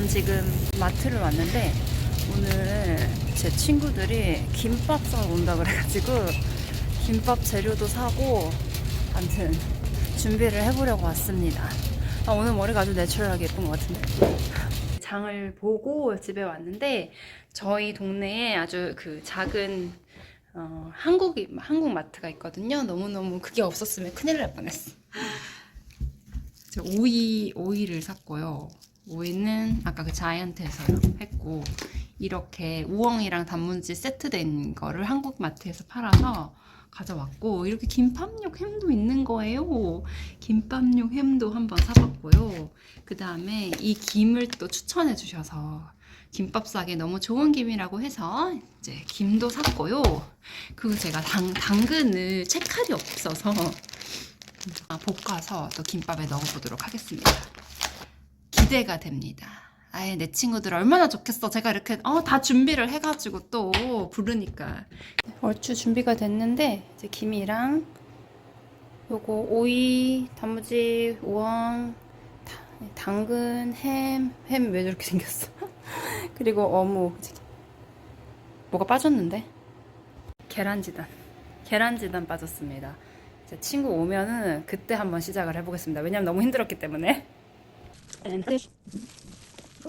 저는 지금 마트를 왔는데 오늘 제 친구들이 김밥 사러 온다 그래가지고 김밥 재료도 사고 아무튼 준비를 해보려고 왔습니다. 아, 오늘 머리가 아주 내추럴하게 예쁜 것 같은데. 장을 보고 집에 왔는데 저희 동네에 아주 그 작은 어, 한국 한국 마트가 있거든요. 너무 너무 그게 없었으면 큰일 날 뻔했어. 저 오이 오이를 샀고요. 오이는 아까 그 자이언트에서 했고 이렇게 우엉이랑 단무지 세트된 거를 한국 마트에서 팔아서 가져왔고 이렇게 김밥육 햄도 있는 거예요. 김밥육 햄도 한번 사봤고요. 그 다음에 이 김을 또 추천해 주셔서 김밥 싸기 너무 좋은 김이라고 해서 이제 김도 샀고요. 그리고 제가 당, 당근을 채칼이 없어서 아, 볶아서 또 김밥에 넣어보도록 하겠습니다. 기대가 됩니다. 아예 내 친구들 얼마나 좋겠어. 제가 이렇게 어, 다 준비를 해가지고 또 부르니까. 얼추 준비가 됐는데 이제 김이랑 요거 오이, 단무지, 우엉, 다- 당근, 햄, 햄 왜 저렇게 생겼어? 그리고 어묵. 뭐가 빠졌는데? 계란지단. 계란지단 빠졌습니다. 제 친구 오면은 그때 한번 시작을 해보겠습니다. 왜냐면 너무 힘들었기 때문에. and fish.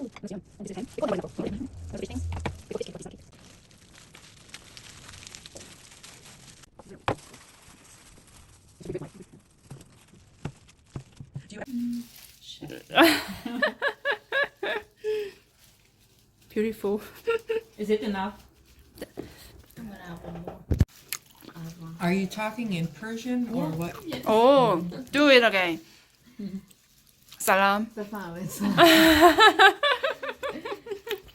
Beautiful. is it enough? Are you talking in Persian or what? Oh, do it again. Mm-hmm. 살람.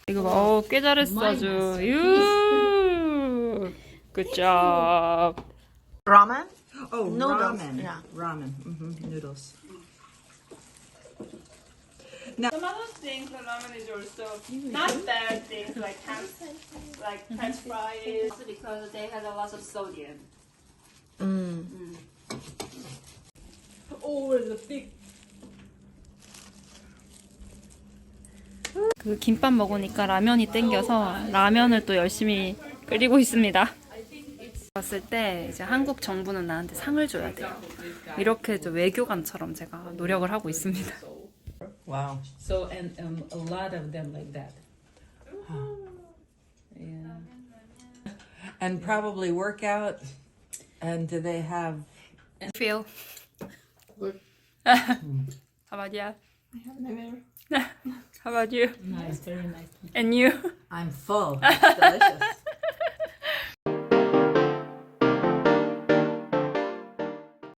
이거 봐. 어, 꽤 잘했어 아주. 유. Good job. Ramen? Oh, Noodles, ramen. yeah. Ramen. hmm Noodles. Some other things the ramen is also not bad things like ham, like French fries because they have a lot of sodium. Mm. Oh, it's a big. 그 김밥 먹으니까 라면이 땡겨서 라면을 또 열심히 끓이고 있습니다. 봤을 때 이제 한국 정부는 나한테 상을 줘야 돼요. 이렇게 좀 외교관처럼 제가 노력을 하고 있습니다. Wow. So and um, a lot of them like that. Yeah. And probably work out. And do they have? Feel. How about you? I have never. How about you? Nice, very nice. And you? I'm full. It's delicious.